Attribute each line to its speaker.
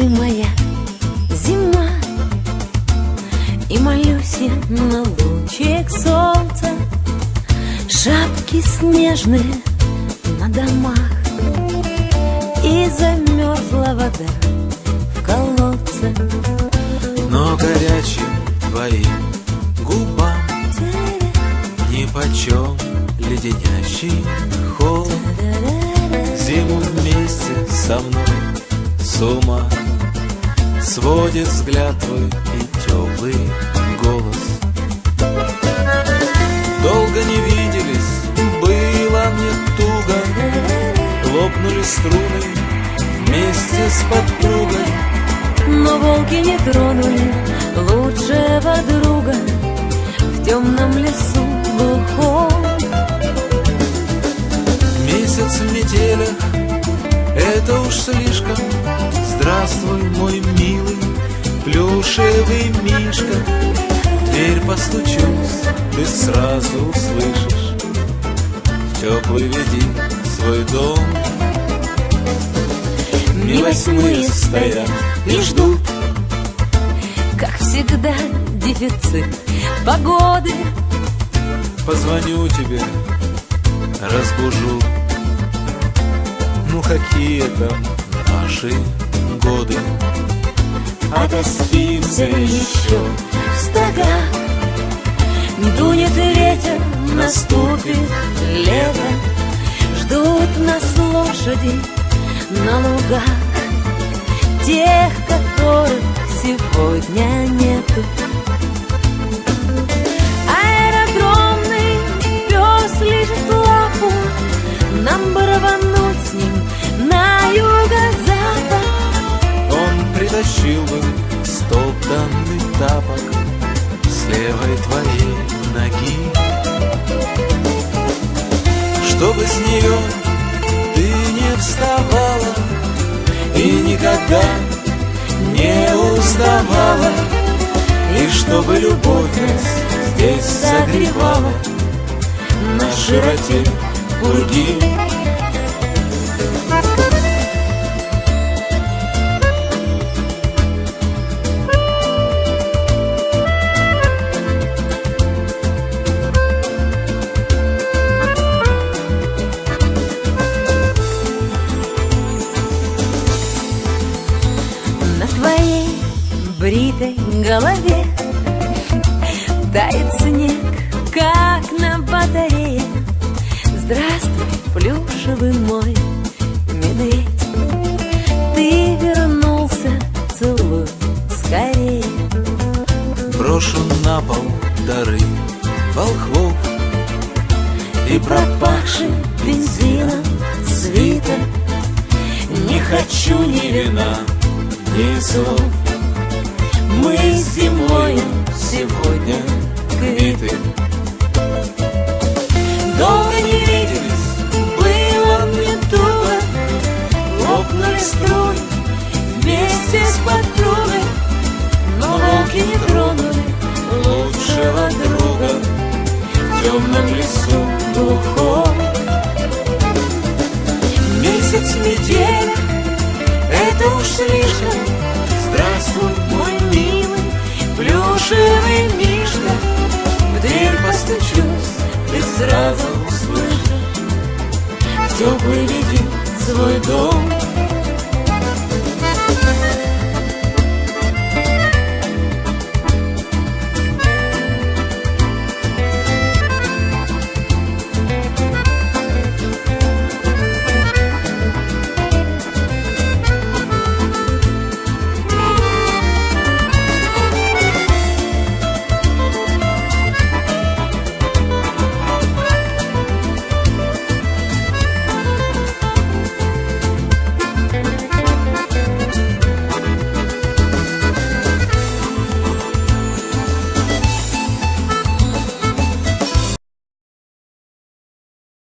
Speaker 1: ты моя зима. И молюсь я на лучик солнца Шапки снежные на домах И замерзла вода в колодце.
Speaker 2: Но горячим твоим губам Нипочем леденящий холод. Зиму вместе со мной с ума Сводит взгляд твой и теплый голос. Долго не виделись, было мне туго. Лопнули струны вместе с подругой.
Speaker 1: Но волки не тронули лучшего друга. В темном лесу глухом.
Speaker 2: Месяц в метелях, это уж слишком. Здравствуй, мой плюшевый мишка. Дверь постучусь, ты сразу услышишь. В теплый веди свой дом. Не восьмые стоят и ждут.
Speaker 1: Как всегда дефицит погоды.
Speaker 2: Позвоню тебе, разбужу. Ну какие там наши годы
Speaker 1: Отоспимся еще в стогах Дунет ветер, наступит лето. Ждут нас лошади на лугах. Тех, которых сегодня нету
Speaker 2: притащил бы стоптанный тапок С левой твоей ноги. Чтобы с нее ты не вставала И никогда не уставала И чтобы любовь здесь согревала На широте пурги
Speaker 1: бритой голове. Тает снег, как на батарее. Здравствуй, плюшевый мой медведь. Ты вернулся, целуй скорее.
Speaker 2: Брошу на пол дары волхвов
Speaker 1: И пропахший бензином свитер.
Speaker 2: Не хочу ни вина, ни слов
Speaker 1: Мы с землей
Speaker 2: Сегодня квиты.
Speaker 1: Долго не виделись, было мне туго. Лопнули струны вместе с подругой. Но волки не тронули лучшего друга
Speaker 2: В темном лесу глухом.
Speaker 1: Месяц метели, это уж слишком живыми.